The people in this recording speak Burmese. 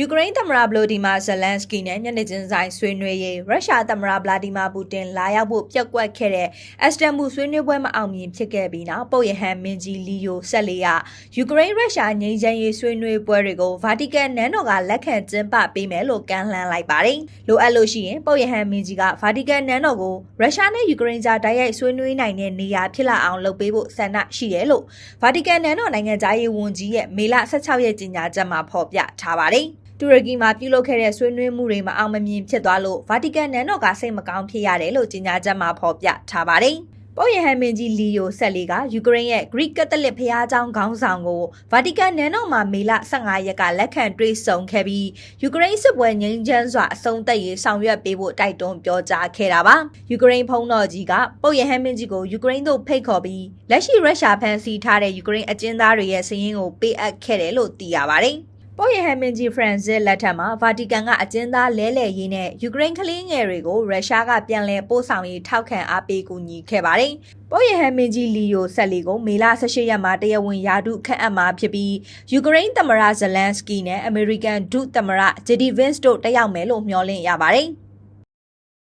ယူကရိန်းသမ္မတဗလိုဒီမာဇလန်စကီနဲ့ညနေချင်းဆိုင်ဆွေးနွေးရေးရုရှားသမ္မတဗလာဒီမာပူတင်လာရောက်ဖို့ပြက်ကွက်ခဲ့တဲ့အက်စတန်ဘူဆွေးနွေးပွဲမအောင်မြင်ဖြစ်ခဲ့ပြီးနောက်ပုတ်ရဟန်မင်းကြီးလီယိုဆက်လေးကယူကရိန်းရုရှားငြိမ်းချမ်းရေးဆွေးနွေးပွဲတွေကိုဗာတီကန်နန်းတော်ကလက်ခံကျင်းပပေးမယ်လို့ကမ်းလှမ်းလိုက်ပါတယ်။လိုအပ်လို့ရှိရင်ပုတ်ရဟန်မင်းကြီးကဗာတီကန်နန်းတော်ကိုရုရှားနဲ့ယူကရိန်းကြားတိုက်ရိုက်ဆွေးနွေးနိုင်တဲ့နေရာဖြစ်လာအောင်လုပ်ပေးဖို့ဆန္ဒရှိတယ်လို့ဗာတီကန်နန်းတော်နိုင်ငံသားရေးဝန်ကြီးရဲ့မေလ16ရက်ကြေညာချက်မှာဖော်ပြထားပါတယ်။ တူရကီမှာပြုလုပ်ခဲ့တဲ့ဆွေးနွေးမှုတွေမအောင်မမြင်ဖြစ်သွားလို့ဗာတီကန်နန်တော်ကစိတ်မကောင်းဖြစ်ရတယ်လို့ကြေညာချက်မှာဖော်ပြထားပါတယ်။ပေါ်ရဟန်မင်းကြီးလီယိုဆက်လီကယူကရိန်းရဲ့ဂရိကက်သလစ်ဘုရားကျောင်းခေါင်းဆောင်ကိုဗာတီကန်နန်တော်မှာမေလ15ရက်ကလက်ခံတွေ့ဆုံခဲ့ပြီးယူကရိန်းစစ်ပွဲငြိမ်းချမ်းစွာအဆုံးသတ်ရေးဆောင်ရွက်ပေးဖို့တိုက်တွန်းပြောကြားခဲ့တာပါ။ယူကရိန်းဖုံးတော်ကြီးကပေါ်ရဟန်မင်းကြီးကိုယူကရိန်းသို့ဖိတ်ခေါ်ပြီးလက်ရှိရုရှားဖန်ဆီးထားတဲ့ယူကရိန်းအကျဉ်းသားတွေရဲ့စည်းရင်းကိုပေးအပ်ခဲ့တယ်လို့သိရပါတယ်။ ပေါ်ရဟန်မင်းကြီးဖရန်စစ်လက်ထက်မှာဗာတီကန်ကအကျဉ်းသားလဲလှယ်ရေးနဲ့ယူကရိန်းကလေးငယ်တွေကိုရုရှားကပြန်လည်ပို့ဆောင်ရေးထောက်ခံအားပေးကူညီခဲ့ပါတယ်။ပေါ်ရဟန်မင်းကြီးလီယိုဆက်လီကိုမေလ18ရက်မှာတရားဝင်ယာတုခန့်အပ်မှာဖြစ်ပြီးယူကရိန်းသမ္မတဇလန်စကီနဲ့အမေရိကန်ဒုသမ္မတဂျေဒီဗင်းစ်တို့တက်ရောက်မယ်လို့မျှော်လင့်ရပါတယ်။